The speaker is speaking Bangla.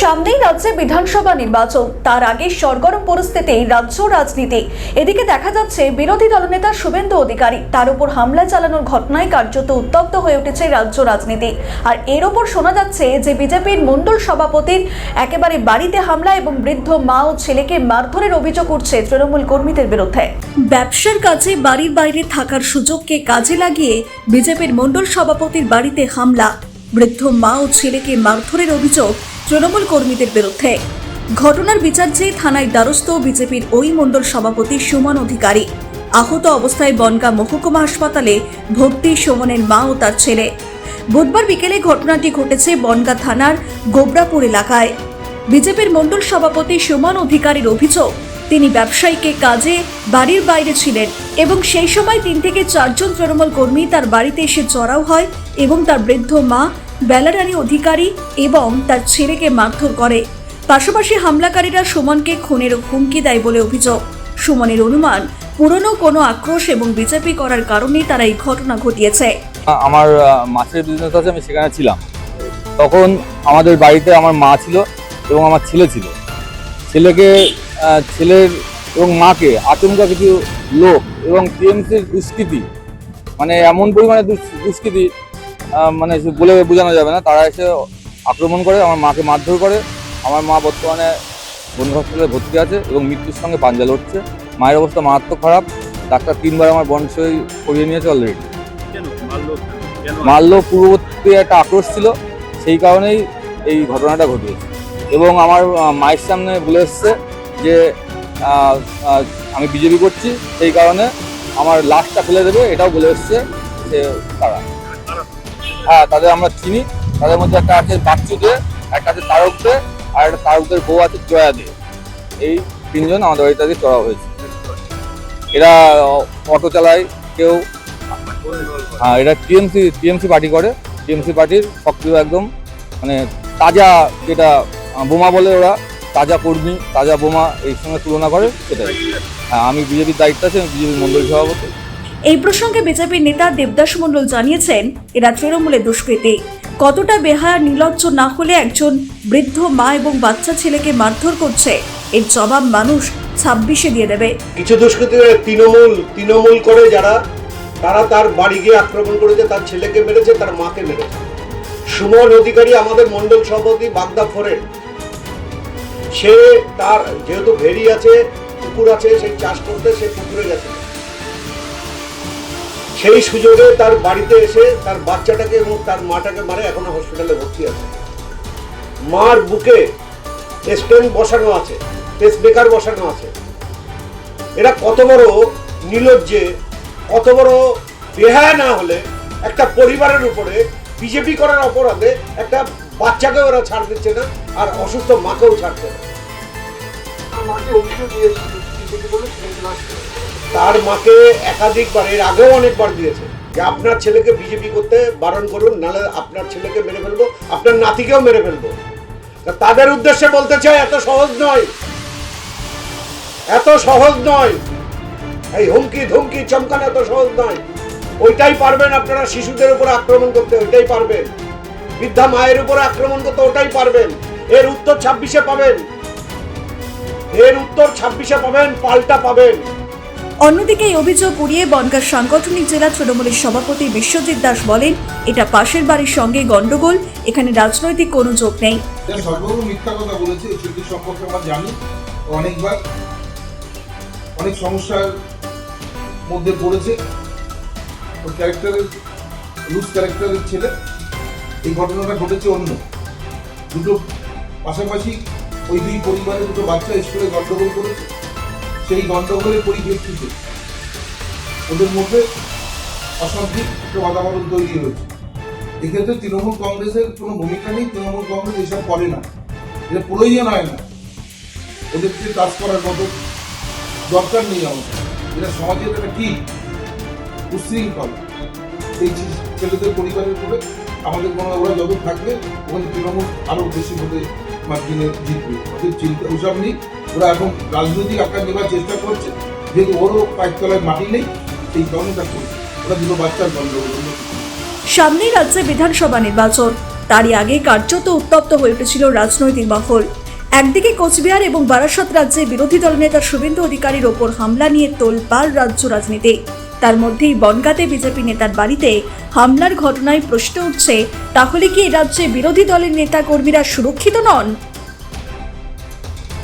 সামনেই রাজ্যে বিধানসভা নির্বাচন। তার আগে সরগরম পরিস্থিতি, রাজ্য রাজনীতি। এদিকে দেখা যাচ্ছে, বিরোধী দলনেতা শুভেন্দু অধিকারী তার উপর হামলা চালানোর ঘটনায় কার্যত উত্তপ্ত হয়ে উঠেছে রাজ্য রাজনীতি। আর এর ওপর শোনা যাচ্ছে যে বিজেপির মণ্ডল সভাপতির একেবারে বাড়িতে হামলা এবং বৃদ্ধ মা ও ছেলেকে মারধরের অভিযোগ উঠছে তৃণমূল কর্মীদের বিরুদ্ধে। ব্যবসার কাজে বাড়ির বাইরে থাকার সুযোগকে কাজে লাগিয়ে বিজেপির মণ্ডল সভাপতির বাড়িতে হামলা। বৃদ্ধ মা ও ছেলেকে মারধরের অভিযোগ তৃণমূল কর্মীদের বিরুদ্ধে। ঘটনার বিচার চেয়ে থানায় দ্বারস্থ বিজেপির ওই মণ্ডল সভাপতি সুমন অধিকারী। আহত অবস্থায় বনগা মহকুমা হাসপাতালে ভর্তি সুমনের মা ও তার ছেলে। বুধবার বিকেলে ঘটনাটি ঘটেছে বনগা থানার গোবরাপুর এলাকায়। বিজেপির মণ্ডল সভাপতি সুমন অধিকারীর অভিযোগ, তিনি ব্যবসায়ীকে কাজে বাড়ির বাইরে ছিলেন এবং সেই সময় তিন থেকে চারজন তৃণমূল কর্মী তার বাড়িতে এসে চড়াও হয় এবং তার বৃদ্ধ মা বেলারানী অধিকারী এবং তার ছেলেকে মারধর করে। পাশাপাশি হামলাকারীরা সুমনকে খুনের হুমকি দেয় বলে অভিযোগ। সুমনের অনুমান, পুরনো কোনো আক্রোশ এবং বিজেপি করার কারণেই তারা এই ঘটনা ঘটিয়েছে। আমার মাছের বিজনেস আছে আমি সেখানে ছিলাম। তখন আমাদের বাড়িতে আমার মা ছিল এবং আমার ছেলে ছিল। ছেলেকে ছেলের এবং মাকে আচমকা কিছু লোক এবং টিএমসির দুষ্কৃতি মানে এমন পরিমাণে দুষ্কৃতি মানে বলে বোঝানো যাবে না। তারা এসে আক্রমণ করে আমার মাকে মারধর করে। আমার মা বর্তমানে বন্ধু হসপিটালে ভর্তি আছে এবং মৃত্যুর সঙ্গে পাঞ্জা লড়ছে। মায়ের অবস্থা মারাত্মক খারাপ। ডাক্তার তিনবার আমার বনসই করিয়ে নিয়েছে অলরেডি মাল্য পূর্ববর্তী একটা আক্রোশ ছিল। সেই কারণেই এই ঘটনাটা ঘটিয়েছে এবং আমার মায়ের সামনে বলে এসছে যে আমি বিজেপি করছি। সেই কারণে আমার লাশটা ফেলে দেবে এটাও বলে এসছে যে তারা। হ্যাঁ তাদের আমরা চিনি। তাদের মধ্যে একটা আছে বাচ্চু দে একটা আছে তারক দে আর একটা তারকদের বউ আছে জয়া দে এই তিনজন আমাদের বাড়িতে আজকে চড়া হয়েছে। এরা অটো চালায়, কেউ হ্যাঁ এটা টিএমসি টিএমসি পার্টি করে। টিএমসি পার্টির সক্রিয় একদম মানে তাজা যেটা বোমা বলে ওরা, তাজা কর্মী, তাজা বোমা, এই সঙ্গে তুলনা করে সেটাই। হ্যাঁ আমি বিজেপির দায়িত্ব আছে বিজেপির মন্ডল সভাপতি। এই প্রসঙ্গে বিজেপির নেতা দেবদাস মণ্ডল জানিয়েছেন, এরা তৃণমূলের দুষ্কৃতী। কতটা বেহায়া, নির্লজ্জ না হলে একজন বৃদ্ধ মা এবং বাচ্চা ছেলেকে মারধর করছে, এর জবাব মানুষ ছাব্বিশে দিয়ে দেবে। কিছু দুষ্কৃতী তৃণমূল তৃণমূল করে যারা, তারা তার বাড়ি গিয়ে আক্রমণ করেছে, তার ছেলেকে মেরেছে, তার মাকে মেরেছে। সুমন অধিকারী আমাদের মন্ডল সভাপতি বাগদা ফোরেন, সে তার, যেহেতু ভেরি আছে পুকুর আছে সেই চাষ করতে, সে পুকুরে গেছে। সেই সুযোগে তার বাড়িতে এসে তার বাচ্চাটাকে এবং তার মাটাকে মারে এখনও হসপিটালে ভর্তি আছে। মার বুকে স্টেন বসানো আছে পেস বেকার বসানো আছে। এরা কত বড় নির্লজ্জে কত বড় বেহায়া না হলে একটা পরিবারের উপরে বিজেপি করার অপরাধে একটা বাচ্চাকে ওরা ছাড় দিচ্ছে না আর অসুস্থ মাকেও ছাড়ছে না। তার মাকে একাধিকবার, এর আগেও অনেকবার দিয়েছে যে আপনার ছেলেকে বিজেপি করতে বারণ করুন নাহলে আপনার ছেলেকে মেরে ফেলব, আপনার নাতিকেও মেরে ফেলব। তাদের উদ্দেশ্যে বলতে চাই, এত সহজ নয়। এত সহজ নয়। এই হুমকি, ধুমকি, চমকানো এত সহজ নয়। ওইটাই পারবেন আপনারা শিশুদের উপর আক্রমণ করতে, ওইটাই পারবেন। বৃদ্ধা মায়ের উপর আক্রমণ করতে, ওটাই পারবেন। এর উত্তর ছাব্বিশে পাবেন। এর উত্তর ছাব্বিশে পাবেন, পাল্টা পাবেন। অন্যদিকে এই অভিযোগ উড়িয়ে বনগাঁ সাংগঠনিক জেলা তৃণমূলের সভাপতি বিশ্বজিৎ দাস বলেন, এটা পাশের বাড়ির সঙ্গে গন্ডগোল, এখানে রাজনৈতিক কোনো যোগ নেই। মিথ্যা কথা সম্পর্কে আমরা জানি। অনেকবার অনেক সমস্যার মধ্যে পড়েছে। ওর ক্যারেক্টারের লুজ ক্যারেক্টারের ছেলে। এই ঘটনাটা ঘটেছে অন্য। দুটো পাশাপাশি ওই দুই পরিবারের দুটো বাচ্চা স্কুলে গন্ডগোল করেছে। সেই গন্ডগোলের পরিপ্রেক্ষিতে ওদের মধ্যে অশান্তি, একটা বাতাবরণ তৈরি হয়েছে। এক্ষেত্রে তৃণমূল কংগ্রেসের কোনো ভূমিকা নেই, তৃণমূল কংগ্রেস এসব করে না। এটা প্রয়োজন হয় না। ওদেরকে কাজ করার মতো দরকার নেই আমাদের এটা সমাজের একটা কি উশৃঙ্খল। ছে- ছেলেদের পরিবারের উপরে আমাদের কোনো ওরা যত থাকবে, ওখানে তৃণমূল আরও বেশি ভোটে মার্জিনে জিতবে। ওদের চিন্তা ওসব নেই। ওরা এখন রাজনৈতিক আকার নেবার চেষ্টা করছে। যেহেতু ওরও পায়ের মাটি নেই, সেই কারণে তা করছে। ওরা দুটো বাচ্চার গন্ডগোল অন্য কিছু না। সামনেই রাজ্যে বিধানসভা নির্বাচন। তারই আগে কার্যত উত্তপ্ত হয়ে উঠেছিল রাজনৈতিক মহল। একদিকে কোচবিহার এবং বারাসত রাজ্যে বিরোধী দলনেতা শুভেন্দু অধিকারীর ওপর হামলা নিয়ে তোলপাড় রাজ্য রাজনীতি। তার মধ্যেই বনগাঁতে বিজেপি নেতার বাড়িতে হামলার ঘটনায় প্রশ্ন উঠছে, তাহলে কি রাজ্যে বিরোধী দলের নেতা কর্মীরা সুরক্ষিত নন?